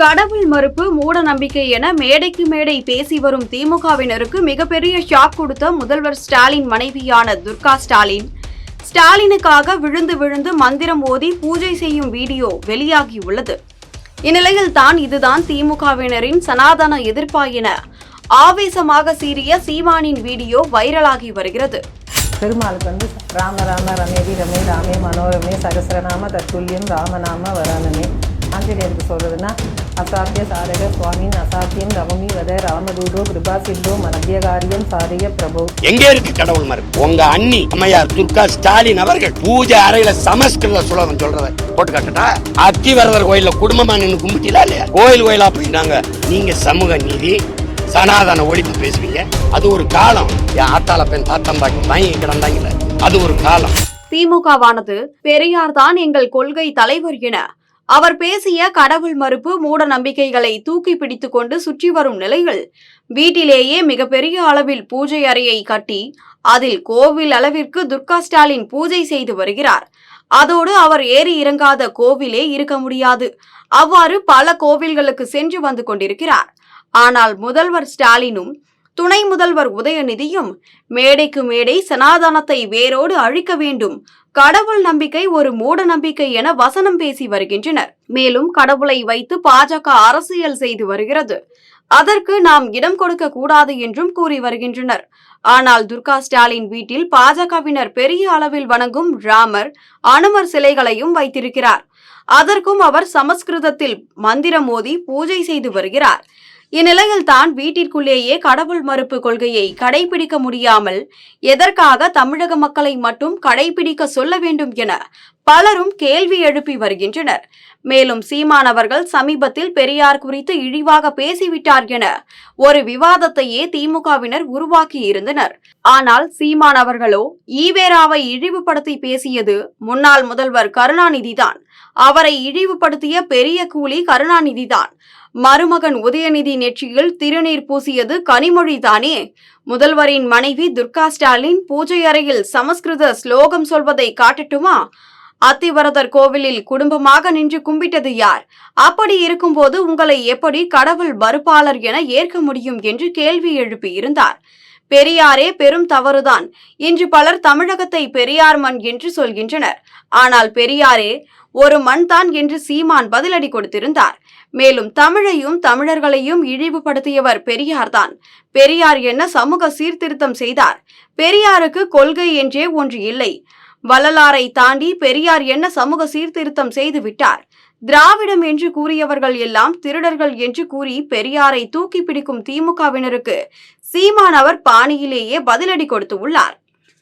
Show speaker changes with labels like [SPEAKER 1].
[SPEAKER 1] கடவுள் மறுப்பு மூட நம்பிக்கை என மேடைக்கு மேடை பேசி வரும் திமுகவினருக்கு மிகப்பெரிய ஷாக் கொடுத்த முதல்வர் ஸ்டாலின் மனைவியான துர்கா ஸ்டாலின். ஸ்டாலினுக்காக விழுந்து விழுந்து மந்திரம் ஓதி பூஜை செய்யும் வீடியோ வெளியாகியுள்ளது. இந்நிலையில் தான் இதுதான் திமுகவினரின் சனாதன எதிர்ப்பா என ஆவேசமாக சீறிய சீமானின் வீடியோ வைரலாகி வருகிறது.
[SPEAKER 2] பெருமாளுக்கு வந்து ராம ராம ரமேதி ரமே ராமே மனோரமே சகசிரநாம தத்துல்யம் ராமநாம வரானமே. ஆஞ்சநேயருக்கு சொல்றதுன்னா அசாத்திய சாரக சுவாமின் அசாத்தியம் ரமமி வத ராமதூதோ கிருபா சிந்தோ மனத்தியகாரியம் சாரிய பிரபு
[SPEAKER 3] எங்க இருக்கு கடவுள் மறுப்பு உங்க அண்ணி அம்மையார் துர்கா ஸ்டாலின் அவர்கள் பூஜை அறையில சமஸ்கிருத சுலகம் சொல்றத போட்டு காட்டட்டா? அத்திவரதர் கோயில்ல குடும்பமா நின்று கும்பிட்டீங்களா இல்லையா? கோயில் கோயிலா போயிட்டாங்க. நீங்க சமூக நீதி சனாதன ஒழிப்பு பேசுவீங்க. அது ஒரு காலம். என் ஆத்தால பெண் தாத்தம்பாக்கி வாங்கி கிடந்தாங்கல்ல. அது ஒரு காலம்.
[SPEAKER 1] திமுகவானது பெரியார் தான் எங்கள் கொள்கை தலைவர் என அவர் பேசிய கடவுள் மறுப்பு மூட நம்பிக்கைகளை தூக்கி பிடித்து கொண்டு சுற்றி வரும் நிலையில் வீட்டிலேயே மிகப்பெரிய அளவில் பூஜை அறையை கட்டி அதில் கோவில் அளவிற்கு துர்கா ஸ்டாலின் பூஜை செய்து வருகிறார். அதோடு அவர் ஏறி இறங்காத கோவிலே இருக்க முடியாது. அவ்வாறு பல கோவில்களுக்கு சென்று வந்து கொண்டிருக்கிறார். ஆனால் முதல்வர் ஸ்டாலினும் துணை முதல்வர் உதயநிதியும் மேடைக்கு மேடை சனாதனத்தை வேரோடு அழிக்க வேண்டும். கடவுள் நம்பிக்கை ஒரு மூட நம்பிக்கை என வசனம் பேசி வருகின்றனர். மேலும் கடவுளை வைத்து பாஜக அரசியல் செய்து வருகிறது. அதற்கு நாம் இடம் கொடுக்க கூடாது என்றும் கூறி வருகின்றனர். ஆனால் துர்கா ஸ்டாலின் வீட்டில் பாஜகவினர் பெரிய அளவில் வணங்கும் ராமர் அனுமர் சிலைகளையும் வைத்திருக்கிறார். அதற்கும் அவர் சமஸ்கிருதத்தில் மந்திரம் மோதி பூஜை செய்து வருகிறார். இந்நிலையில் தான் வீட்டிற்குள்ளேயே கடவுள் மறுப்பு கொள்கையை கடைபிடிக்க முடியாமல் எதற்காக தமிழக மக்களை மட்டும் கடைபிடிக்க சொல்ல வேண்டும் என பலரும் கேள்வி எழுப்பி வருகின்றனர். மேலும் சீமானவர்கள் சமீபத்தில் பெரியார் குறித்து இழிவாக பேசிவிட்டார் என ஒரு விவாதத்தையே திமுகவினர் உருவாக்கி இருந்தனர். ஆனால் சீமானவர்களோ ஈவேராவை இழிவுபடுத்தி பேசியது முன்னாள் முதல்வர் கருணாநிதிதான். அவரை இழிவுபடுத்திய பெரிய கூலி கருணாநிதிதான். மருமகன் உதயநிதி நெற்றியில் திருநீர் பூசியது கனிமொழி தானே. முதல்வரின் மனைவி துர்கா ஸ்டாலின் பூஜை அறையில் சமஸ்கிருத ஸ்லோகம் சொல்வதை காட்டட்டுமா? அத்திவரதர் கோவிலில் குடும்பமாக நின்று கும்பிட்டது யார்? அப்படி இருக்கும்போது உங்களை எப்படி கடவுள் மறுப்பாளர் என ஏற்க முடியும் என்று கேள்வி எழுப்பியிருந்தார் பெரியாரே பெரும் தவறுதான். இன்று பலர் தமிழகத்தை பெரியார் மண் என்று சொல்கின்றனர். ஆனால் பெரியாரே ஒரு மண் தான் என்று சீமான் பதிலடி கொடுத்திருந்தார். மேலும் தமிழையும் தமிழர்களையும் இழிவுபடுத்தியவர் பெரியார்தான். பெரியார் என்ன சமூக சீர்திருத்தம் செய்தார்? பெரியாருக்கு கொள்கை என்றே ஒன்று இல்லை. வள்ளலாரை தாண்டி பெரியார் என்ன சமூக சீர்திருத்தம் செய்து விட்டார்? திராவிடம் என்று கூறியவர்கள் எல்லாம் திருடர்கள் என்று கூறி பெரியாரை தூக்கி பிடிக்கும் திமுகவினருக்கு சீமான் அவர் பாணியிலேயே பதிலடி கொடுத்து உள்ளார்.